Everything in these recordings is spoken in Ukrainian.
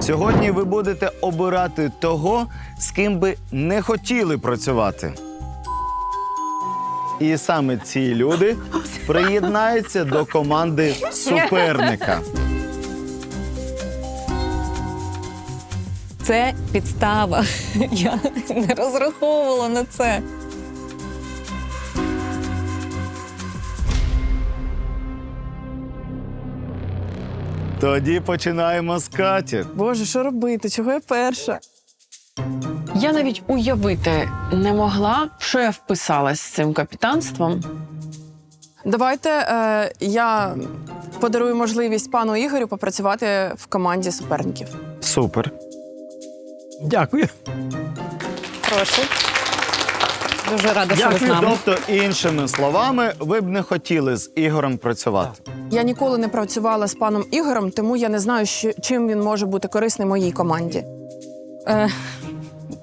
Сьогодні ви будете обирати того, з ким би не хотіли працювати. І саме ці люди приєднаються до команди суперника. Це підстава. Я не розраховувала на це. Тоді починаємо з Каті. Боже, що робити? Чого я перша? Я навіть уявити не могла, що я вписалась з цим капітанством. Давайте е, я подарую можливість пану Ігорю попрацювати в команді суперників. Супер. Дякую. Прошу. Дуже рада, що ви з Дякую. нами. Тобто, іншими словами, ви б не хотіли з Ігорем працювати. Я ніколи не працювала з паном Ігорем, тому я не знаю, що, чим він може бути корисний моїй команді. Е,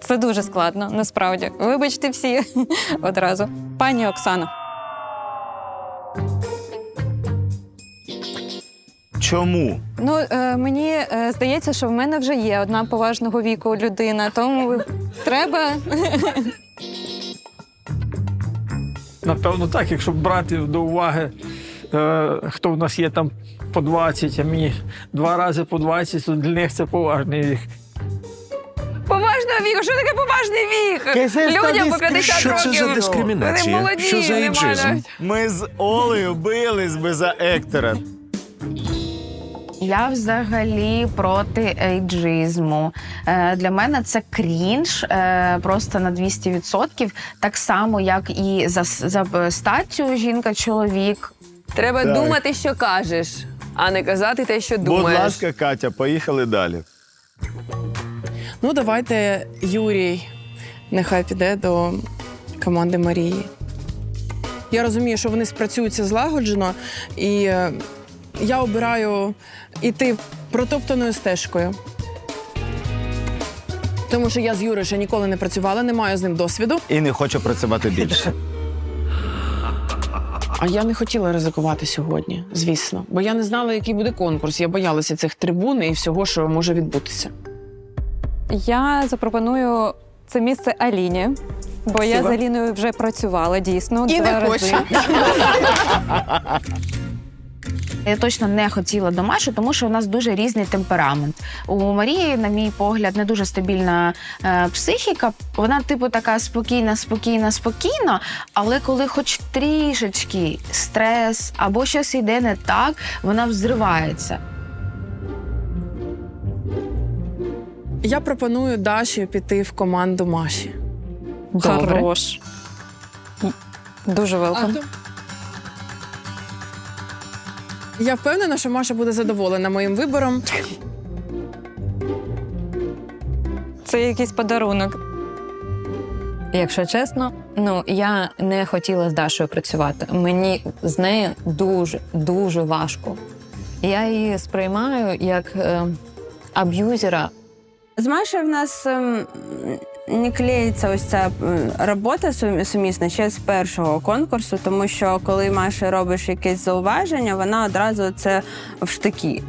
Це дуже складно, насправді. Вибачте всі одразу. Пані Оксано, Чому? ну е, мені е, здається, що в мене вже є одна поважного віку людина, тому треба. Напевно, так, якщо брати до уваги, е, хто в нас є там по 20, а мені два рази по 20, то для них це поважний вік. Поважного віку, що таке поважний вік? Людям по 50 Що років. це за дискримінація? Вони молоді, Що за ейджизм? мають. Ми з Олею бились би за Ектора. Я взагалі проти ейджизму. Е, для мене це крінж е, просто на 200%. Так само, як і за, за статтю жінка-чоловік. Треба Так. думати, що кажеш, а не казати те, що думаєш. Будь ласка, Катя, поїхали далі. Ну, давайте Юрій нехай піде до команди Марії. Я розумію, що вони спрацюються злагоджено, і е, я обираю іти протоптаною стежкою. Тому що я з Юрою ще ніколи не працювала, не маю з ним досвіду. І не хочу працювати більше. А я не хотіла ризикувати сьогодні, звісно, бо я не знала, який буде конкурс. Я боялася цих трибун і всього, що може відбутися. Я запропоную це місце Аліні, бо я з Аліною вже працювала дійсно. І два не рази. хочу. Я точно не хотіла до Маші, тому що у нас дуже різний темперамент. У Марії, на мій погляд, не дуже стабільна е, психіка. Вона, типу, така спокійна, спокійна, спокійна. Але коли хоч трішечки стрес або щось йде не так, вона взривається. Я пропоную Даші піти в команду Маші. Добре. Хорош. Дуже велком. Я впевнена, що Маша буде задоволена моїм вибором. Це якийсь подарунок. Якщо чесно, ну я не хотіла з Дашою працювати. Мені з нею дуже дуже важко. Я її сприймаю як е, аб'юзера. З Машею в нас ем, не клеїться ось ця робота сум- сумісна ще з першого конкурсу, тому що коли Маша робиш якесь зауваження, вона одразу це в штики